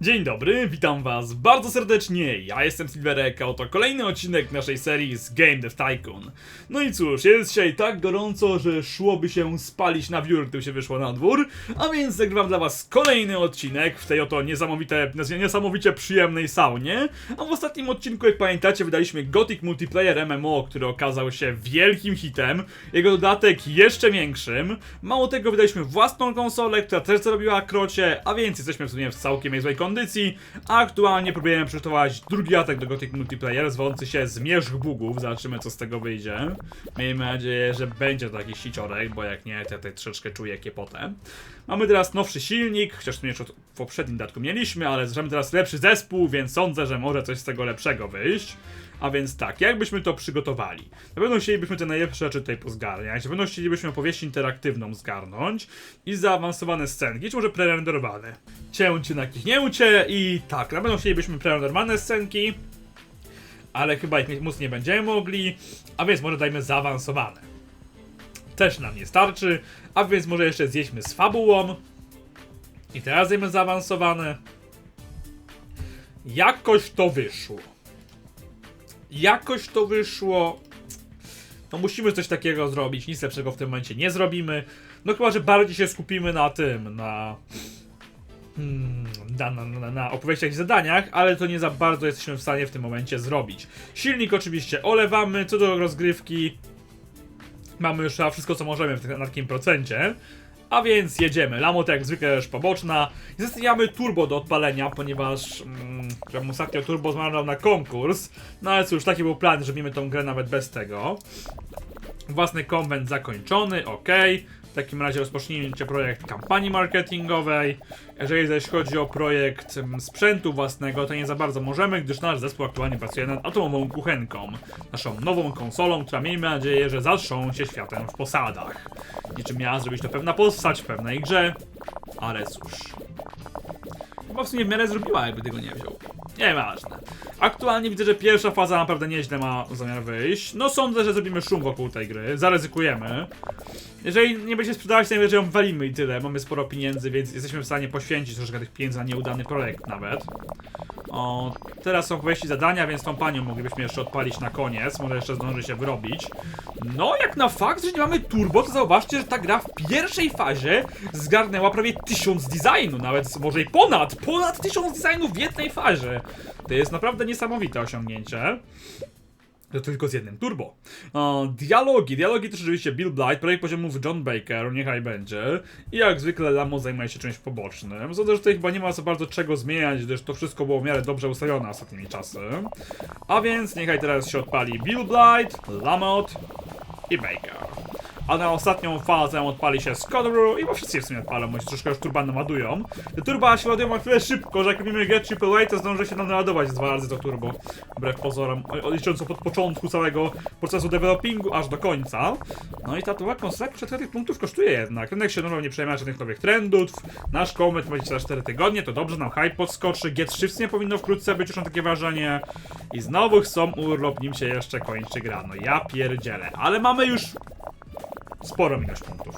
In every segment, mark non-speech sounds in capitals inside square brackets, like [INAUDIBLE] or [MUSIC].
Dzień dobry, witam was bardzo serdecznie, ja jestem Silverek, a oto kolejny odcinek naszej serii z Game Dev Tycoon. No i cóż, jest dzisiaj tak gorąco, że szłoby się spalić na wiór, gdyby się wyszło na dwór, a więc nagrywam dla was kolejny odcinek w tej oto niesamowite, niesamowicie przyjemnej saunie, a w ostatnim odcinku, jak pamiętacie, wydaliśmy Gothic Multiplayer MMO, który okazał się wielkim hitem, jego dodatek jeszcze większym, mało tego wydaliśmy własną konsolę, która też zarobiła krocie, a więc jesteśmy w sumie w całkiem niezłej kondycji, a aktualnie próbujemy przygotować drugi atak do Gothic Multiplayer, zwający się Zmierzch Bugów, zobaczymy co z tego wyjdzie. Miejmy nadzieję, że będzie to jakiś siciorek, bo jak nie, to ja tutaj troszeczkę czuję kiepotę. Mamy teraz nowszy silnik, chociaż tu jeszcze w poprzednim dodatku mieliśmy, ale zrzemy teraz lepszy zespół, więc sądzę, że może coś z tego lepszego wyjść. A więc tak, jakbyśmy to przygotowali? Na pewno chcielibyśmy te najlepsze rzeczy tutaj pozgarniać, na pewno chcielibyśmy opowieść interaktywną zgarnąć i zaawansowane scenki, czy może prerenderowane. Cięcie na kichnięcie i tak, na pewno chcielibyśmy prerenderowane scenki, ale chyba ich móc nie będziemy mogli, a więc może dajmy zaawansowane. Też nam nie starczy, a więc może jeszcze zjedźmy z fabułą i teraz dajmy zaawansowane. Jakoś to wyszło jakoś to wyszło. No musimy coś takiego zrobić, nic lepszego w tym momencie nie zrobimy. No chyba, że bardziej się skupimy na tym, na... Hmm, na, na, na, opowieściach i zadaniach, ale to nie za bardzo jesteśmy w stanie w tym momencie zrobić. Silnik oczywiście olewamy, co do rozgrywki mamy już wszystko co możemy w takim procencie. A więc jedziemy. Lamota jak zwykle już poboczna. Zostawiamy turbo do odpalenia, ponieważ mm, ostatnio turbo zmarł na konkurs. No ale cóż, taki był plan, że robimy tą grę nawet bez tego. Własny konwent zakończony, ok. Takim razie rozpocznijcie projekt kampanii marketingowej. Jeżeli zaś chodzi o projekt sprzętu własnego, to nie za bardzo możemy, gdyż nasz zespół aktualnie pracuje nad atomową kuchenką. Naszą nową konsolą, która miejmy nadzieję, że zatrząsie światem w posadach. Niczym miała zrobić to pewna postać w pewnej grze, ale cóż. Chyba w sumie w miarę zrobiła, jakby tego nie wziął. Nieważne. Aktualnie widzę, że pierwsza faza naprawdę nieźle ma zamiar wyjść. No sądzę, że zrobimy szum wokół tej gry. Zaryzykujemy. Jeżeli nie będzie sprzedawać, to najwyżej ją walimy i tyle. Mamy sporo pieniędzy, więc jesteśmy w stanie poświęcić troszkę tych pieniędzy na nieudany projekt nawet. O, teraz są powieści zadania, więc tą panią moglibyśmy jeszcze odpalić na koniec. Może jeszcze zdąży się wyrobić. No, jak na fakt, że nie mamy turbo, to zauważcie, że ta gra w pierwszej fazie zgarnęła prawie tysiąc designu, nawet może i ponad, ponad tysiąc designów w jednej fazie. To jest naprawdę niesamowite osiągnięcie. To tylko z jednym turbo. Dialogi. Dialogi też oczywiście Bill Blight, projekt poziomów John Baker, niechaj będzie. I jak zwykle Lamo zajmuje się czymś pobocznym. Sądzę, że tutaj chyba nie ma za bardzo czego zmieniać, gdyż to wszystko było w miarę dobrze ustawione ostatnimi czasy. A więc niechaj teraz się odpali Bill Blight, Lamot i Baker. A na ostatnią fazę odpali się Scotteru i bo wszyscy w sumie odpalą, bo się troszkę już turba naładują. Te turba się ładują na tyle szybko, że jak robimy Get AAA, to zdąży się nam naładować dwa razy to turbo. Wbrew pozorom, licząc od początku całego procesu developingu aż do końca. No i ta konsola przed tych punktów kosztuje jednak. Rynek się nowo nie przejmuje żadnych nowych trendów. Nasz komet będzie za 4 tygodnie, to dobrze, nam hype podskoczy. Get Shifts nie powinno wkrótce być, już mam takie wrażenie. I znowu chcą urlop, nim się jeszcze kończy gra. No ja pierdzielę. Ale mamy już sporo minus punktów.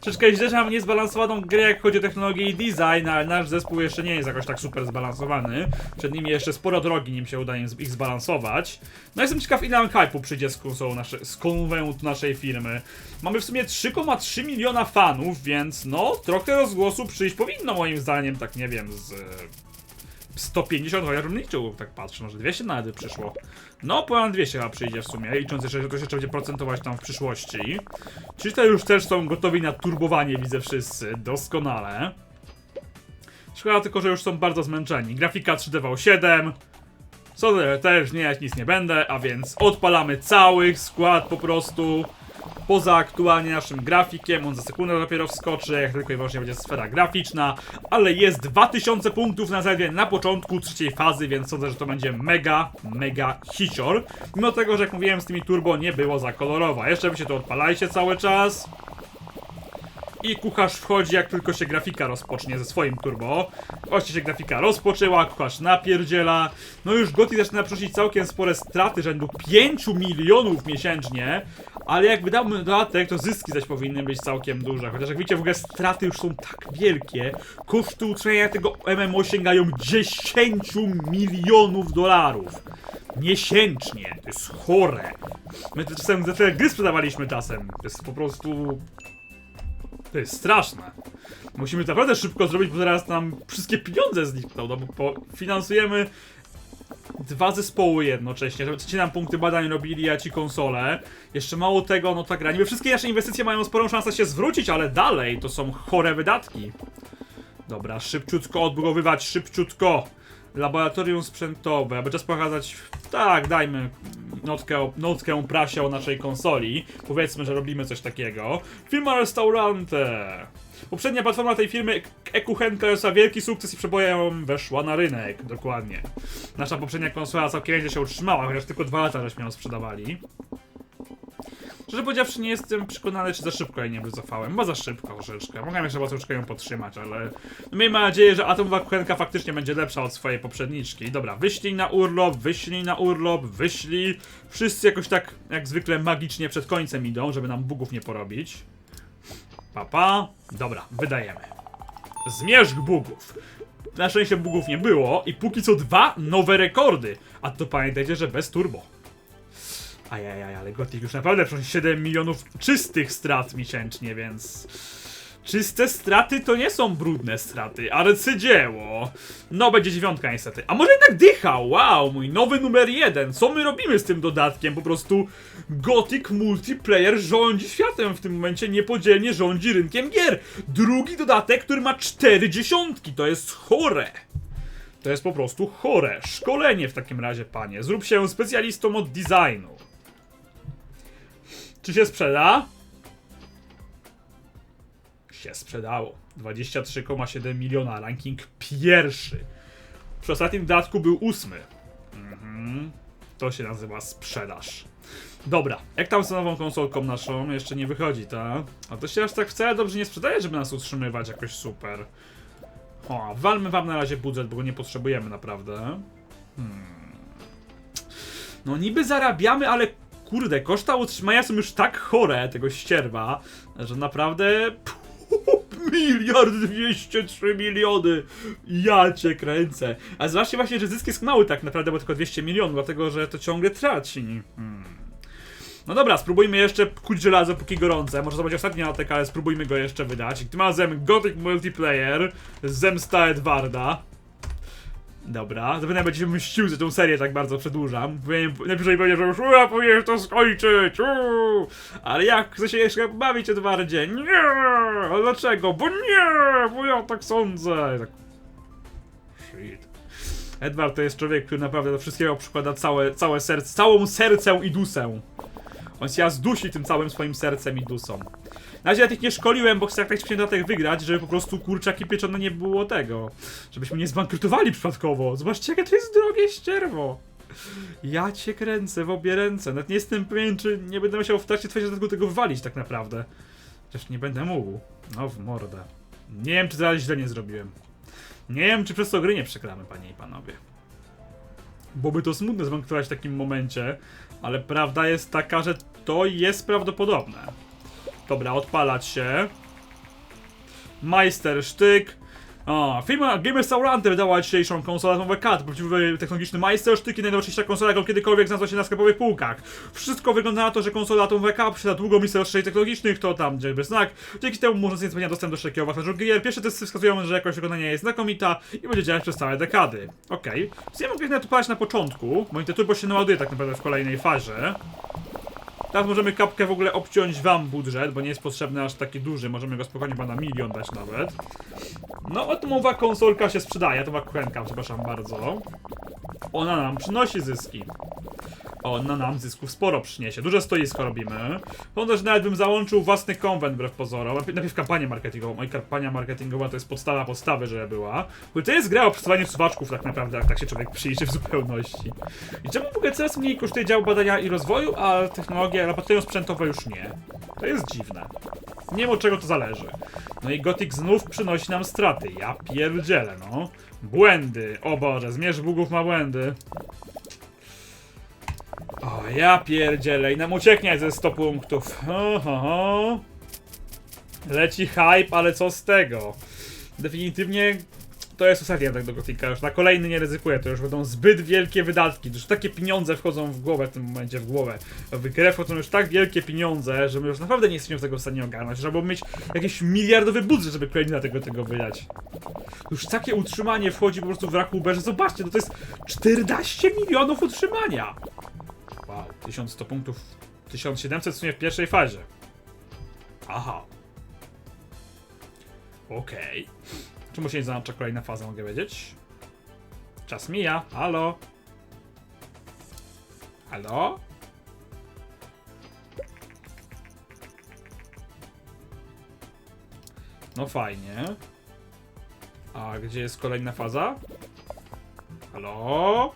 Troszeczkę źle, że mam niezbalansowaną grę, jak chodzi o technologię i design, ale nasz zespół jeszcze nie jest jakoś tak super zbalansowany. Przed nimi jeszcze sporo drogi, nim się uda ich zbalansować. No jestem ciekaw, ile hype'u przyjdzie z, konsolą z konwentu naszej firmy. Mamy w sumie 3,3 miliona fanów, więc no, trochę rozgłosu przyjść powinno moim zdaniem, tak nie wiem, z... 150 chociaż bym liczył, tak patrzę, może 200 nawet przyszło. No, ponad 200 chyba przyjdzie w sumie, licząc jeszcze, że ktoś jeszcze będzie procentować tam w przyszłości. Czyli to już też są gotowi na turbowanie, widzę wszyscy, doskonale. Szkoda tylko, że już są bardzo zmęczeni. Grafika 3D7. Co też nie, nic nie będę, a więc odpalamy cały skład po prostu. Poza aktualnie naszym grafikiem, on za sekundę dopiero wskoczy, jak tylko i wyłącznie będzie sfera graficzna, ale jest 2000 punktów na zaledwie na początku trzeciej fazy, więc sądzę, że to będzie mega, mega hicior. Mimo tego, że jak mówiłem z tymi turbo nie było za kolorowo. Jeszcze by się to odpalajcie cały czas. I kucharz wchodzi jak tylko się grafika rozpocznie ze swoim turbo. Właśnie się grafika rozpoczęła, kucharz napierdziela. No już Gotti zaczyna przynosić całkiem spore straty rzędu 5 milionów miesięcznie. Ale jak wydamy dodatek, to zyski zaś powinny być całkiem duże. Chociaż jak widzicie, w ogóle straty już są tak wielkie. Koszty utrzymania tego MMO sięgają 10 milionów dolarów. Miesięcznie. To jest chore. My to czasem za te gry sprzedawaliśmy czasem. To jest po prostu... To jest straszne. Musimy to naprawdę szybko zrobić, bo zaraz nam wszystkie pieniądze znikną, no bo finansujemy dwa zespoły jednocześnie, żeby ci nam punkty badań robili, a ci konsole. Jeszcze mało tego, no ta gra. Wszystkie nasze inwestycje mają sporą szansę się zwrócić, ale dalej to są chore wydatki. Dobra, szybciutko odbudowywać, szybciutko. Laboratorium sprzętowe, aby czas pokazać. Tak, dajmy notkę, notkę prasie o naszej konsoli. Powiedzmy, że robimy coś takiego. Firma Restaurante. Poprzednia platforma tej firmy, Ekuchenka, jest wielki sukces i przebojem weszła na rynek. Dokładnie. Nasza poprzednia konsola całkiem nieźle się utrzymała, chociaż tylko dwa lata żeśmy ją sprzedawali. Szczerze powiedziawszy, nie jestem przekonany, czy za szybko jej nie wycofałem. Chyba za szybko troszeczkę. Mogłem jeszcze troszeczkę ją podtrzymać, ale no miejmy nadzieję, że atomowa kuchenka faktycznie będzie lepsza od swojej poprzedniczki. Dobra, wyślij na urlop, wyślij na urlop, wyślij. Wszyscy jakoś tak, jak zwykle, magicznie przed końcem idą, żeby nam bugów nie porobić. Papa. Dobra, wydajemy. Zmierzch bugów. Na szczęście bugów nie było i póki co dwa nowe rekordy. A to pamiętajcie, że bez turbo. Ajajaj, ale Gothic już naprawdę przynosił 7 milionów czystych strat miesięcznie, więc... Czyste straty to nie są brudne straty, arcydzieło. No, będzie dziewiątka niestety. A może jednak dycha? Wow, mój nowy numer jeden. Co my robimy z tym dodatkiem? Po prostu Gothic Multiplayer rządzi światem w tym momencie, niepodzielnie rządzi rynkiem gier. Drugi dodatek, który ma cztery dziesiątki, to jest chore. To jest po prostu chore. Szkolenie w takim razie, panie. Zrób się specjalistą od designu. Czy się sprzeda? Się sprzedało. 23,7 miliona, ranking pierwszy. Przy ostatnim dodatku był ósmy. Mhm. To się nazywa sprzedaż. Dobra, jak tam z nową konsolką naszą? Jeszcze nie wychodzi, ta? A to się aż tak wcale dobrze nie sprzedaje, żeby nas utrzymywać jakoś super. O, walmy wam na razie budżet, bo go nie potrzebujemy naprawdę. Hmm. No niby zarabiamy, ale kurde, koszta utrzymania są już tak chore tego ścierwa, że naprawdę... [LAUGHS] Miliard 203 miliony! Ja cię kręcę. A zwłaszcza właśnie, że zysk jest mały tak naprawdę, bo tylko 200 milionów, dlatego że to ciągle traci. Hmm. No dobra, spróbujmy jeszcze kuć żelazo póki gorące. Może to będzie ostatni atak, ale spróbujmy go jeszcze wydać. Tym razem Gothic Multiplayer, Zemsta Edwarda. Dobra, zapewne będzie się mścił, że tą serię tak bardzo przedłużam. Powinien, najpierw powiedział, że już ja powinieneś to skończyć, uuu. Ale jak chcę się jeszcze bawić Edwardzie? Nie! A dlaczego? Bo nie! Bo ja tak sądzę. Tak. Shit. Edward to jest człowiek, który naprawdę do wszystkiego przykłada całe, całe serce, całą sercę i dusę. On się zdusi tym całym swoim sercem i dusą. Na razie ja tych nie szkoliłem, bo chcę jak najszybciej dodatek wygrać, żeby po prostu kurczaki pieczone nie było tego. Żebyśmy nie zbankrutowali przypadkowo. Zobaczcie, jakie to jest drogie ścierwo. Ja cię kręcę w obie ręce. Nawet nie jestem pewien, czy nie będę musiał w trakcie twojego dodatku tego wywalić tak naprawdę. Chociaż nie będę mógł. No w mordę. Nie wiem, czy zaraz źle nie zrobiłem. Nie wiem, czy przez to gry nie przegramy, panie i panowie. Byłoby to smutne zbankrutować w takim momencie, ale prawda jest taka, że to jest prawdopodobne. Dobra, odpalać się. Majster sztyk. O, firma Gamer Restaurante wydała dzisiejszą konsolę nowe CAD, prawdziwy technologiczny majster sztyk i najnowocześniejsza konsola, jaką kiedykolwiek znalazła się na sklepowych półkach. Wszystko wygląda na to, że konsola atomowa CAD przyda długo mistrzostw technologicznych, to tam gdzie bez znak. Dzięki temu można zmieniać dostęp do szerokiego wachlarza gier. Pierwsze testy wskazują, że jakość wykonania jest znakomita i będzie działać przez całe dekady. Okej. Okay. Nie mogę nawet odpalać na początku, bo ten turbo się naładuje tak naprawdę w kolejnej fazie. Teraz możemy kapkę w ogóle obciąć wam budżet, bo nie jest potrzebny aż taki duży. Możemy go spokojnie chyba na milion dać nawet. No, atomowa konsolka się sprzedaje, atomowa kuchenka, przepraszam bardzo. Ona nam przynosi zyski. Ona nam zysków sporo przyniesie. Duże stoisko robimy. Że nawet bym załączył własny konwent wbrew pozorom. Najpierw- kampanię marketingową. Oj, kampania marketingowa to jest podstawa podstawy, żeby była. Bo to jest gra o przesuwaniu suwaczków tak naprawdę, jak tak się człowiek przyjrzy w zupełności. I czemu w ogóle coraz mniej kosztuje dział badania i rozwoju, a technologie, laboratorium sprzętowe już nie? To jest dziwne. Nie wiem od czego to zależy. No i Gothic znów przynosi nam straty. Ja pierdzielę, no. Błędy. O Boże, zmierz bugów ma błędy. O, ja pierdzielę i nam ucieknie ze 100 punktów. Ho, ho, ho. Leci hype, ale co z tego? Definitywnie to jest ostatni atak do Gotika. Już na kolejny nie ryzykuję. To już będą zbyt wielkie wydatki. Już takie pieniądze wchodzą w głowę w tym momencie, w głowę. W grę wchodzą już tak wielkie pieniądze, że my już naprawdę nie jesteśmy w tego w stanie ogarnąć. Trzeba było mieć jakiś miliardowy budżet, żeby kolejny na tego, tego wydać. Już takie utrzymanie wchodzi po prostu w rachubę, że zobaczcie, no to jest 14 milionów utrzymania. Wow, 1100 punktów. 1700 w sumie w pierwszej fazie. Aha. Okej. Czemu się nie zaznacza kolejna faza, mogę wiedzieć? Czas mija. Halo? Halo? No fajnie. A gdzie jest kolejna faza? Halo?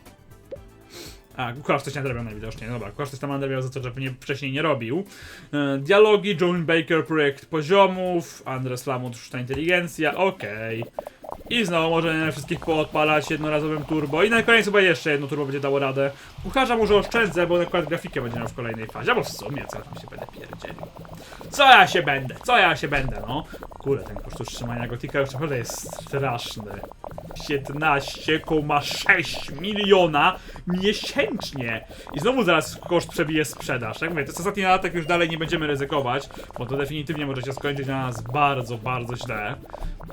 A, Kucharz coś nadrabiał najwidoczniej. Dobra, Kucharz coś tam nadrabiał za to, że nie, wcześniej nie robił. E, dialogi, John Baker, projekt poziomów, Andres Lamut, sztuczna inteligencja, okej. I znowu możemy wszystkich poodpalać jednorazowym turbo. I na koniec chyba jeszcze jedno turbo będzie dało radę. Kucharza może oszczędzę, bo na przykład grafikę będzie miał w kolejnej fazie. Albo w sumie, co tam się będę pierdzielił. Co ja się będę? Co ja się będę, no? Kurde, ten koszt utrzymania Gotika już naprawdę jest straszny. 15,6 miliona miesięcznie. I znowu zaraz koszt przebije sprzedaż. Jak mówię, to jest ostatni atak, już dalej nie będziemy ryzykować, bo to definitywnie może się skończyć na nas bardzo, bardzo źle.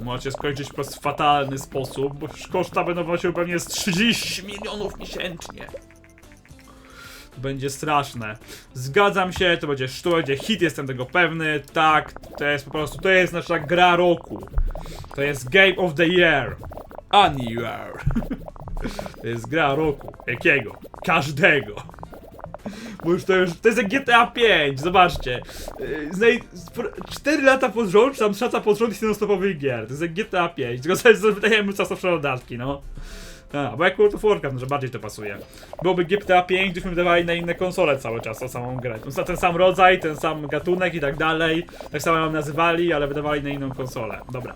Może się skończyć po prostu fatalny sposób, bo koszta będą wynosiły pewnie z 30 milionów miesięcznie. To będzie straszne. Zgadzam się, to będzie, to będzie hit, jestem tego pewny. Tak, to jest po prostu, to jest nasza gra roku. To jest Game of the Year. A nie year. To jest gra roku. Jakiego? Każdego. Bo już to już, to jest jak GTA 5, zobaczcie. Yy, z nej- z pr- 4 lata pod rząd, tam 3 lata pod rząd i non-stopowych gier. To jest jak GTA 5, tylko sobie wydajemy czasowsze dodatki, no. A, bo jak World of Warcraft, że bardziej to pasuje. Byłoby GTA 5, gdybyśmy wydawali na inne konsole cały czas tą samą grę. Ten sam rodzaj, ten sam gatunek i tak dalej. Tak samo ją nazywali, ale wydawali na inną konsolę. Dobra.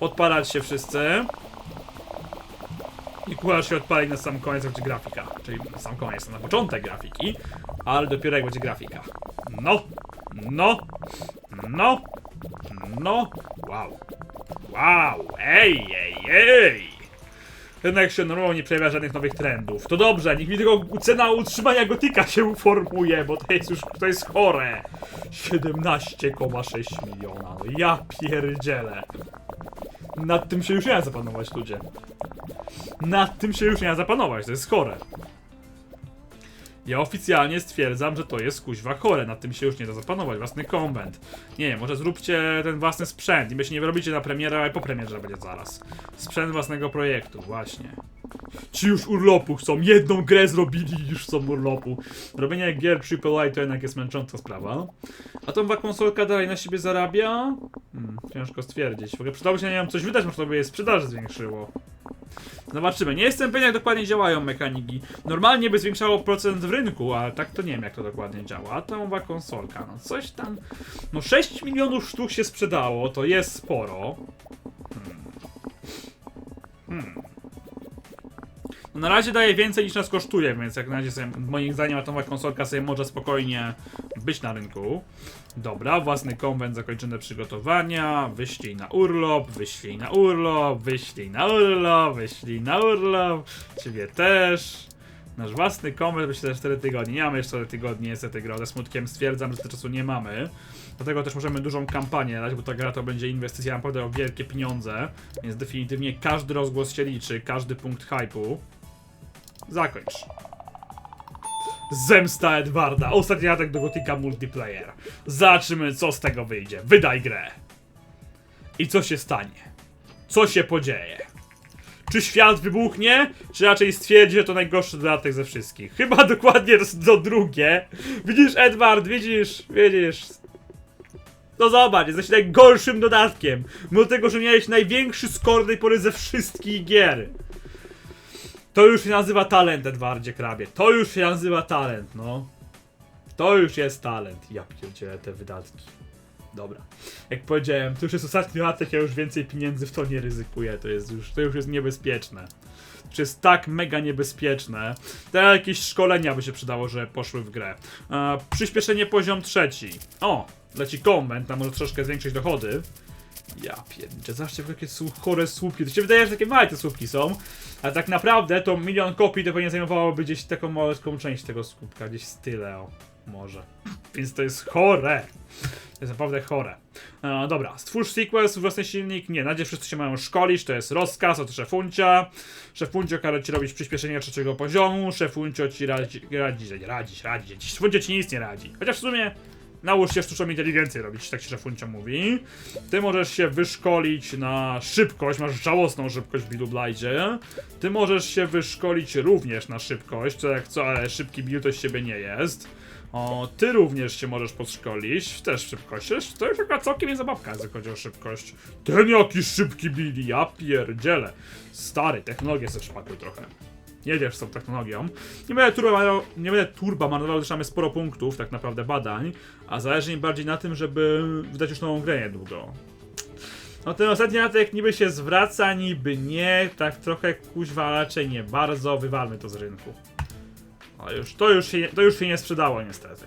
Odpalać się wszyscy. I kucharz się odpali na sam koniec, jak będzie grafika. Czyli na sam koniec, na początek grafiki, ale dopiero jak będzie grafika. No, no, no, no, wow, wow, ej, ej, ej. Rynek się normalnie nie przejawia żadnych nowych trendów. To dobrze, niech mi tylko cena utrzymania gotika się uformuje, bo to jest już, to jest chore. 17,6 miliona, no ja pierdzielę. Nad tym się już nie da zapanować, ludzie. Nad tym się już nie da zapanować, to jest chore. Ja oficjalnie stwierdzam, że to jest kuźwa chore, nad tym się już nie da zapanować, własny konwent. Nie może zróbcie ten własny sprzęt i się nie wyrobicie na premierę, ale po premierze będzie zaraz. Sprzęt własnego projektu, właśnie. Ci już urlopu chcą, jedną grę zrobili już chcą urlopu. Robienie gier AAA to jednak jest męcząca sprawa. A tą konsolka dalej na siebie zarabia? Hmm, ciężko stwierdzić. W ogóle przydałoby się, nie wiem, coś wydać, może to by jej sprzedaż zwiększyło. Zobaczymy. Nie jestem pewien, jak dokładnie działają mechaniki. Normalnie by zwiększało procent w rynku, ale tak to nie wiem, jak to dokładnie działa. A ta nowa konsolka, no coś tam... No 6 milionów sztuk się sprzedało, to jest sporo. Hmm. Hmm. No na razie daje więcej niż nas kosztuje, więc jak na razie sobie, moim zdaniem ta nowa konsolka sobie może spokojnie być na rynku. Dobra, własny konwent, zakończone przygotowania, wyślij na urlop, wyślij na urlop, wyślij na urlop, wyślij na urlop, ciebie też. Nasz własny konwent myślę, że 4 tygodnie. Nie mamy jeszcze 4 tygodni, niestety gra. Ze smutkiem stwierdzam, że tego czasu nie mamy. Dlatego też możemy dużą kampanię dać, bo ta gra to będzie inwestycja naprawdę o wielkie pieniądze. Więc definitywnie każdy rozgłos się liczy, każdy punkt hypu. Zakończ. Zemsta Edwarda. Ostatni atak do Gotika Multiplayer. Zobaczymy, co z tego wyjdzie. Wydaj grę. I co się stanie? Co się podzieje? Czy świat wybuchnie? Czy raczej stwierdzi, że to najgorszy dodatek ze wszystkich? Chyba [LAUGHS] dokładnie to, drugie. Widzisz, Edward, widzisz, widzisz. No zobacz, jesteś najgorszym dodatkiem. Mimo tego, że miałeś największy tej pory ze wszystkich gier. To już się nazywa talent, Edwardzie Krabie. To już się nazywa talent, no. To już jest talent. Ja pierdzielę te wydatki. Dobra. Jak powiedziałem, to już jest ostatni atak, ja już więcej pieniędzy w to nie ryzykuję. To jest już, to już jest niebezpieczne. Już jest tak mega niebezpieczne. Teraz jakieś szkolenia by się przydało, że poszły w grę. E, przyspieszenie poziom trzeci. O, leci konwent, tam może troszkę zwiększyć dochody. Ja pierniczę, jakie są chore słupki. To się wydaje, że takie małe te słupki są. Ale tak naprawdę to milion kopii to pewnie zajmowałoby gdzieś taką małą część tego słupka. Gdzieś z tyle, o. Może. [LAUGHS] Więc to jest chore. To jest naprawdę chore. E, dobra, stwórz sequel, własny silnik. Nie, na razie wszyscy się mają szkolić, to jest rozkaz od szefuncia. Szefuncio każe ci robić przyspieszenie trzeciego poziomu. Szefuncio ci radzi, radzi, radzić, radzić. Szefuncio ci nic nie radzi. Chociaż w sumie Nałóż się sztuczną inteligencję robić, tak się szefuncio mówi. Ty możesz się wyszkolić na szybkość, masz żałosną szybkość w Billu Blidzie. Ty możesz się wyszkolić również na szybkość, co jak co, ale szybki Bill to z siebie nie jest. O, ty również się możesz podszkolić, też w szybkości. To już taka całkiem nie zabawka, jeżeli chodzi o szybkość. Ten jaki szybki Billy, ja pierdzielę. Stary, technologie se szpakuj trochę jedziesz z tą technologią. Nie będę turba, nie będę turba marnował, też mamy sporo punktów, tak naprawdę badań, a zależy mi bardziej na tym, żeby wydać już nową grę niedługo. No ten ostatni atak niby się zwraca, niby nie, tak trochę kuźwa raczej nie bardzo, wywalmy to z rynku. A już, to już się, to już się nie sprzedało niestety.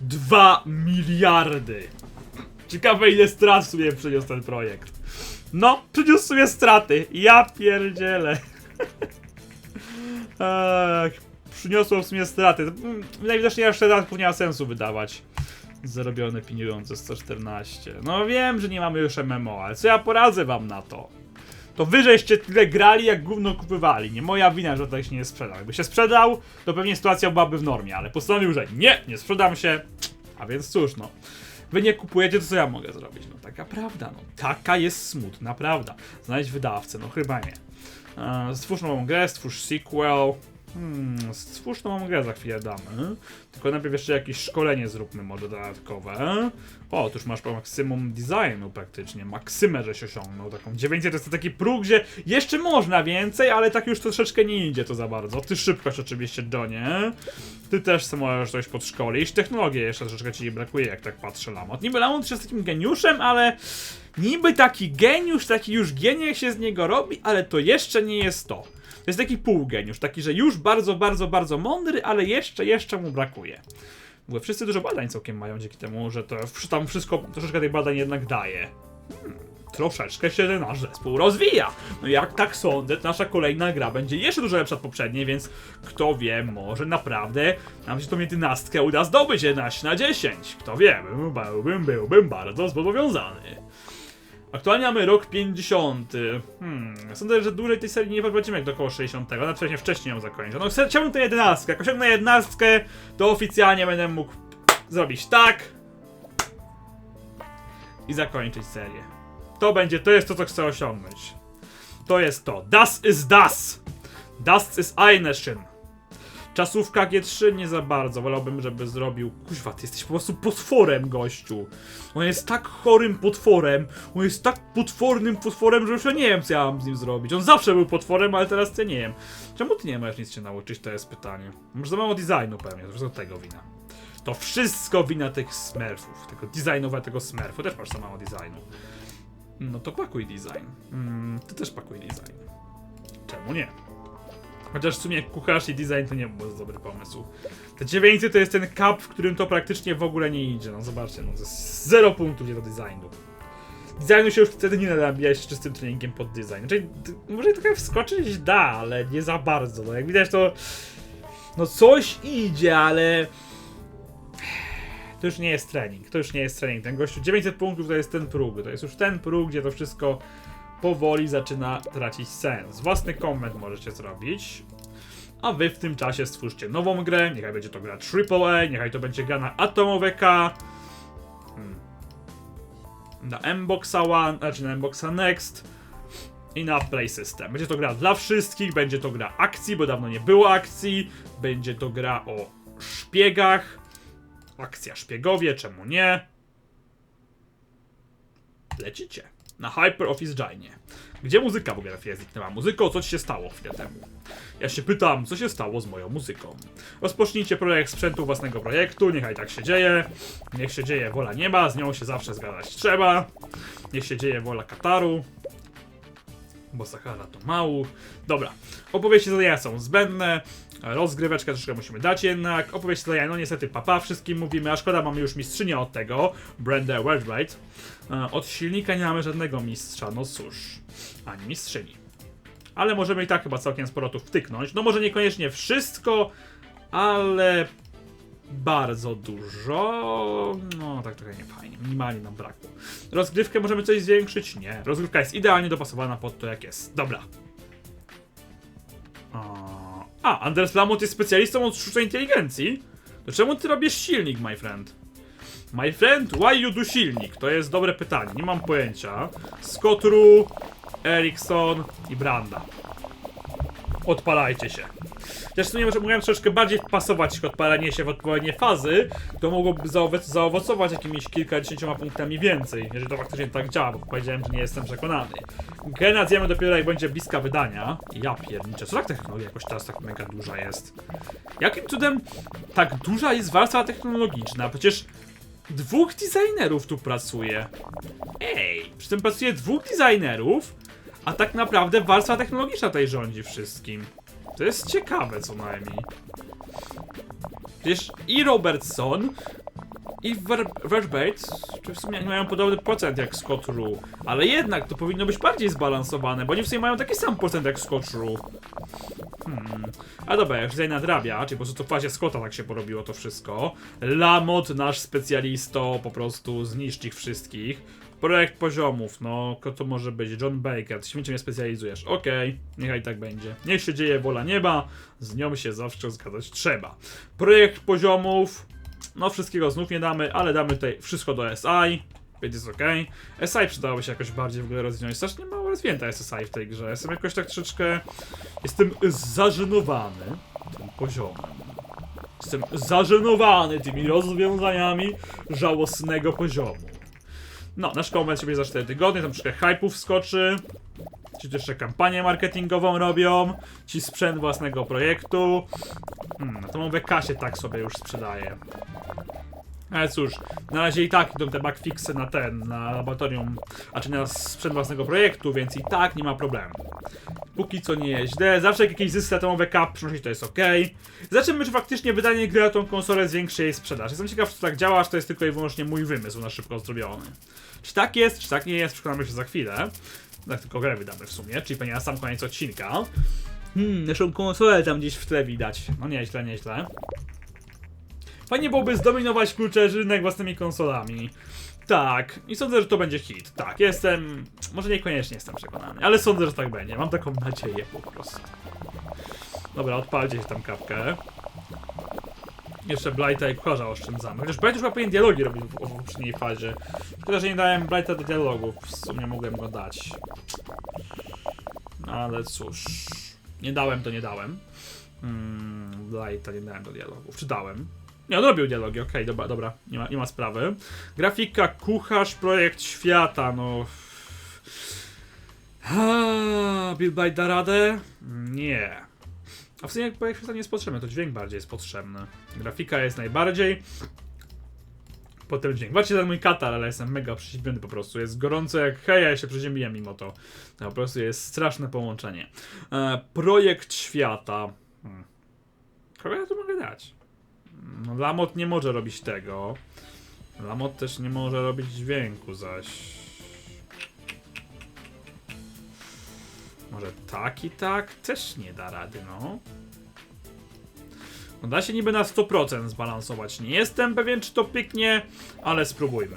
2 miliardy! Ciekawe ile strat w sumie przyniósł ten projekt. No, przyniósł sobie straty. Ja pierdzielę. Ach, [LAUGHS] przyniosło w sumie straty. Mm, Najwidoczniej jeszcze dodatków nie ma sensu wydawać. Zarobione pieniądze 114. No wiem, że nie mamy już MMO, ale co ja poradzę wam na to? To wy żeście tyle grali, jak gówno kupywali. Nie moja wina, że tak się nie sprzedał. Jakby się sprzedał, to pewnie sytuacja byłaby w normie, ale postanowił, że nie, nie sprzedam się. A więc cóż, no. Wy nie kupujecie, to co ja mogę zrobić? No taka prawda, no. Taka jest smutna prawda. Znaleźć wydawcę, no chyba nie. E, stwórz nową grę, stwórz sequel. Hmm, stwórz nową grę za chwilę damy. Tylko najpierw jeszcze jakieś szkolenie zróbmy może dodatkowe. O, tu już masz po maksimum designu praktycznie. Maksymę żeś osiągnął. Taką 900 to jest taki próg, gdzie jeszcze można więcej, ale tak już troszeczkę nie idzie to za bardzo. Ty szybkość oczywiście, Johnie. Ty też sobie możesz coś podszkolić. Technologię jeszcze troszeczkę ci brakuje, jak tak patrzę Lamont. Niby Lamont jest takim geniuszem, ale niby taki geniusz, taki już geniusz się z niego robi, ale to jeszcze nie jest to. To jest taki półgeniusz, taki, że już bardzo, bardzo, bardzo mądry, ale jeszcze, jeszcze mu brakuje. Bo wszyscy dużo badań całkiem mają dzięki temu, że to tam wszystko, troszeczkę tych badań jednak daje. Hmm, troszeczkę się ten nasz zespół rozwija. No jak tak sądzę, to nasza kolejna gra będzie jeszcze dużo lepsza od poprzedniej, więc kto wie, może naprawdę nam się tą jedenastkę uda zdobyć 11 na 10. Kto wie, byłbym, byłbym bardzo zobowiązany. Aktualnie mamy rok 50. Hmm, sądzę, że dłużej tej serii nie poprowadzimy jak do około 60. Nawet wcześniej, wcześniej ją zakończę. No chciałbym tę 11. Jak osiągnę 11, to oficjalnie będę mógł zrobić tak i zakończyć serię. To będzie, to jest to, co chcę osiągnąć. To jest to. Das is das! Das is eine schön. Czasówka G3 nie za bardzo. Wolałbym, żeby zrobił. Kuźwa, ty jesteś po prostu potworem, gościu. On jest tak chorym potworem. On jest tak potwornym potworem, że już ja nie wiem, co ja mam z nim zrobić. On zawsze był potworem, ale teraz ja nie wiem. Czemu ty nie możesz nic się nauczyć? To jest pytanie. Może za mało designu pewnie, to wszystko tego wina. To wszystko wina tych smurfów. Tego designowego smurfu. Też masz za mało designu. No to pakuj design. Mm, ty też pakuj design. Czemu nie? Chociaż w sumie kucharz i design to nie był dobry pomysł. Te 900 to jest ten kap, w którym to praktycznie w ogóle nie idzie. No zobaczcie, no to jest 0 punktów do designu. Designu się już wtedy nie da nabijać czystym treningiem pod design. Znaczy, może trochę wskoczyć da, ale nie za bardzo. No jak widać to... No coś idzie, ale... To już nie jest trening, to już nie jest trening. Ten gościu 900 punktów to jest ten próg. To jest już ten próg, gdzie to wszystko powoli zaczyna tracić sens. Własny comment możecie zrobić. A wy w tym czasie stwórzcie nową grę. Niechaj będzie to gra AAA, niechaj to będzie gra na Atomowe K. Hmm. Na Mboxa One, znaczy na Mboxa Next. I na Play System. Będzie to gra dla wszystkich, będzie to gra akcji, bo dawno nie było akcji. Będzie to gra o szpiegach. Akcja szpiegowie, czemu nie? Lecicie na Hyper Office Ginie. Gdzie muzyka w ogóle chwilę zniknęła? Muzyko, co ci się stało chwilę temu? Ja się pytam, co się stało z moją muzyką. Rozpocznijcie projekt sprzętu własnego projektu, niechaj tak się dzieje. Niech się dzieje wola nieba, z nią się zawsze zgadać trzeba. Niech się dzieje wola Kataru. Bo Sahara to mało. Dobra, opowieści zadania są zbędne. Rozgryweczkę troszkę musimy dać jednak. Opowieści zadania, no niestety papa wszystkim mówimy, a szkoda mamy już mistrzynię od tego. Brenda Wedgbright. E, Od silnika nie mamy żadnego mistrza, no cóż. Ani mistrzyni. Ale możemy i tak chyba całkiem sporo tu wtyknąć. No może niekoniecznie wszystko, ale bardzo dużo. No tak trochę nie fajnie. Minimalnie nam brakło. Rozgrywkę możemy coś zwiększyć? Nie. Rozgrywka jest idealnie dopasowana pod to jak jest. Dobra. A, Anders Lamont jest specjalistą od sztucznej inteligencji? To czemu ty robisz silnik, my friend? My friend, why you do silnik? To jest dobre pytanie, nie mam pojęcia. Skotru, Ericsson i Branda. Odpalajcie się. Sumie może mogłem troszeczkę bardziej wpasować ich odpalanie się w odpowiednie fazy, to mogłoby zaowoc zaowocować jakimiś kilkadziesięcioma punktami więcej, jeżeli to faktycznie tak działa, bo powiedziałem, że nie jestem przekonany. Gena zjemy dopiero jak będzie bliska wydania. Ja pierniczę, co tak technologia jakoś teraz tak mega duża jest? Jakim cudem tak duża jest warstwa technologiczna? Przecież dwóch designerów tu pracuje. Ej, przy tym pracuje dwóch designerów, a tak naprawdę warstwa technologiczna tutaj rządzi wszystkim. To jest ciekawe co najmniej. Przecież i Robertson, i Ver- Verbates, czy w sumie mają podobny procent jak Scott Rue, ale jednak to powinno być bardziej zbalansowane, bo oni w sumie mają taki sam procent jak Scott Rue. Hmm. A dobra, jak tutaj nadrabia, czyli po prostu w fazie Scotta tak się porobiło to wszystko. Lamot, nasz specjalisto, po prostu zniszczy ich wszystkich. Projekt poziomów, no, kto to może być? John Baker, ty się nie specjalizujesz. Okej, niechaj tak będzie. Niech się dzieje wola nieba, z nią się zawsze zgadzać trzeba. Projekt poziomów, no wszystkiego znów nie damy, ale damy tutaj wszystko do SI, więc jest ok. SI przydałoby się jakoś bardziej w ogóle rozwinąć. Strasznie mało rozwinięta jest SI w tej grze. Jestem jakoś tak troszeczkę... Jestem zażenowany tym poziomem. Jestem zażenowany tymi rozwiązaniami żałosnego poziomu. No, nasz konwent się będzie za 4 tygodnie, tam troszkę hype'ów wskoczy. Ci jeszcze kampanię marketingową robią. Ci sprzęt własnego projektu. Hmm, to mówię kasie tak sobie już sprzedaje. Ale cóż, na razie i tak idą te bugfixy na ten, na laboratorium, a czy na sprzęt własnego projektu, więc i tak nie ma problemu. Póki co nie jest źle, zawsze jak jakiś zysk atomowy cap przynosi, to jest ok. Zobaczymy, czy faktycznie wydanie gry na tą konsolę zwiększy jej sprzedaż. Jestem ciekaw, czy to tak działa, czy to jest tylko i wyłącznie mój wymysł na szybko zrobiony. Czy tak jest, czy tak nie jest, przekonamy się za chwilę. Tak tylko grę wydamy w sumie, czyli pewnie na sam koniec odcinka. Hmm, naszą konsolę tam gdzieś w tle widać. No nieźle, nieźle. Fajnie byłoby zdominować klucze rynek własnymi konsolami. Tak, i sądzę, że to będzie hit. Tak, jestem. Może niekoniecznie jestem przekonany, ale sądzę, że tak będzie. Mam taką nadzieję po prostu. Dobra, odpalcie się tam kapkę. Jeszcze Blighta i Kucharza oszczędzamy. Chociaż Blight już chyba powinien dialogi robić w, poprzedniej fazie. Szkoda, że nie dałem Blighta do dialogów. W sumie mogłem go dać. Ale cóż. Nie dałem, to nie dałem. Mm, Blighta nie dałem do dialogów. Czy dałem? Nie, on robił dialogi, okej, dobra, dobra, nie ma, nie ma sprawy. Grafika, kucharz, projekt świata, no... Bill Byte da radę? Nie. A w sumie jak projekt świata nie jest potrzebny, to dźwięk bardziej jest potrzebny. Grafika jest najbardziej. Potem dźwięk. Zobaczcie ten mój katar, ale jestem mega przeziębiony po prostu. Jest gorąco jak hej, ja się przeziębiłem mimo to. To po prostu jest straszne połączenie. E, projekt świata. Hmm. Kogo ja tu mogę dać? No, Lamot nie może robić tego. Lamot też nie może robić dźwięku zaś. Może tak i tak też nie da rady, no. No da się niby na 100% zbalansować. Nie jestem pewien, czy to pyknie, ale spróbujmy.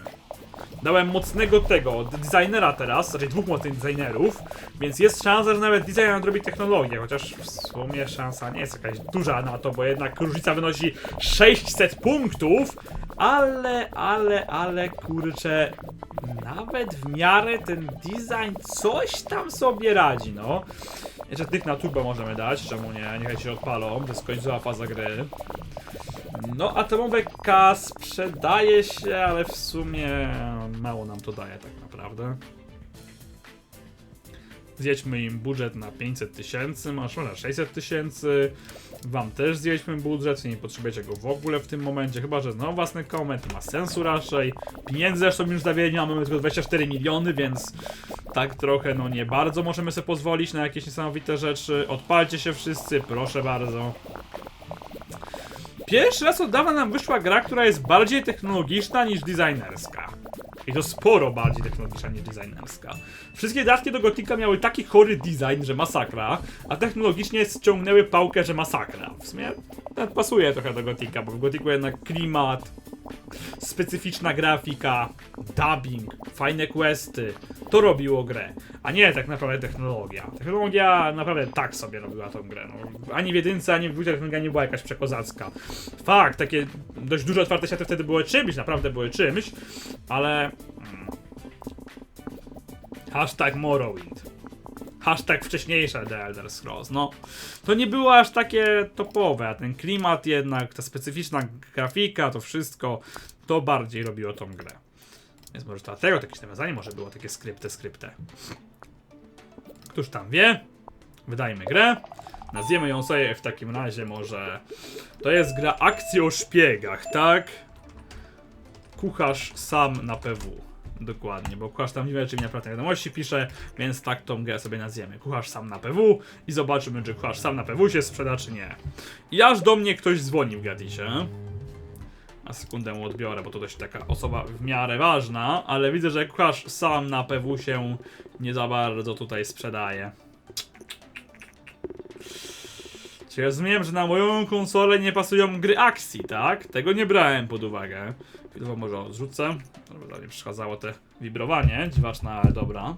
Dałem mocnego tego, designera teraz, raczej dwóch mocnych designerów, więc jest szansa, że nawet design nadrobi technologię, chociaż w sumie szansa nie jest jakaś duża na to, bo jednak różnica wynosi 600 punktów, ale, ale, ale, kurczę, nawet w miarę ten design coś tam sobie radzi, no. Jeszcze tych na turbo możemy dać, czemu nie, niechaj się odpalą, to jest końcowa faza gry. No, atomowe K sprzedaje się, ale w sumie mało nam to daje tak naprawdę. Zjedźmy im budżet na 500 tysięcy, masz może 600 tysięcy. Wam też zjedźmy budżet, nie potrzebujecie go w ogóle w tym momencie, chyba że znowu własny koment, ma sensu raczej. Pieniędzy zresztą już zawieli, mamy tylko 24 miliony, więc tak trochę, no nie bardzo możemy sobie pozwolić na jakieś niesamowite rzeczy. Odpalcie się wszyscy, proszę bardzo. Pierwszy raz od dawna nam wyszła gra, która jest bardziej technologiczna niż designerska. I to sporo bardziej technologiczna niż designerska. Wszystkie dawki do Gotika miały taki chory design, że masakra, a technologicznie ściągnęły pałkę, że masakra. W sumie nawet pasuje trochę do Gotika, bo w Gotiku jednak klimat, specyficzna grafika, dubbing, fajne questy. To robiło grę, a nie tak naprawdę technologia. Technologia naprawdę tak sobie robiła tą grę. No, ani w jedynce, ani w dwójce technologia nie była jakaś przekozacka. Fakt, takie dość duże otwarte światy wtedy były czymś, naprawdę były czymś, ale... Mm, hashtag Morrowind. Hashtag wcześniejsze The Elder Scrolls. No, to nie było aż takie topowe, a ten klimat jednak, ta specyficzna grafika, to wszystko, to bardziej robiło tą grę. Więc może dlatego to jakieś nawiązanie może było takie skrypte, skrypte. Któż tam wie? Wydajmy grę. Nazwiemy ją sobie w takim razie może... To jest gra akcji o szpiegach, tak? Kucharz sam na PW. Dokładnie, bo kucharz tam nie wie, czy mi naprawdę wiadomości pisze, więc tak tą grę sobie nazwiemy. Kucharz sam na PW i zobaczymy, czy kucharz sam na PW się sprzeda, czy nie. I aż do mnie ktoś dzwoni w Gadisie. A sekundę mu odbiorę, bo to dość taka osoba w miarę ważna, ale widzę, że kucharz sam na PW się nie za bardzo tutaj sprzedaje. Czyli rozumiem, że na moją konsolę nie pasują gry akcji, tak? Tego nie brałem pod uwagę. Chwilowo może odrzucę. Dobra, nie przeszkadzało te wibrowanie. Dziwaczne, ale dobra.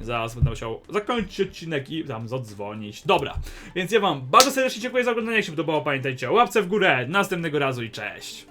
Zaraz będę musiał zakończyć odcinek i tam zadzwonić. Dobra, więc ja wam bardzo serdecznie dziękuję za oglądanie. Jak się podobało, pamiętajcie o łapce w górę. Następnego razu i cześć.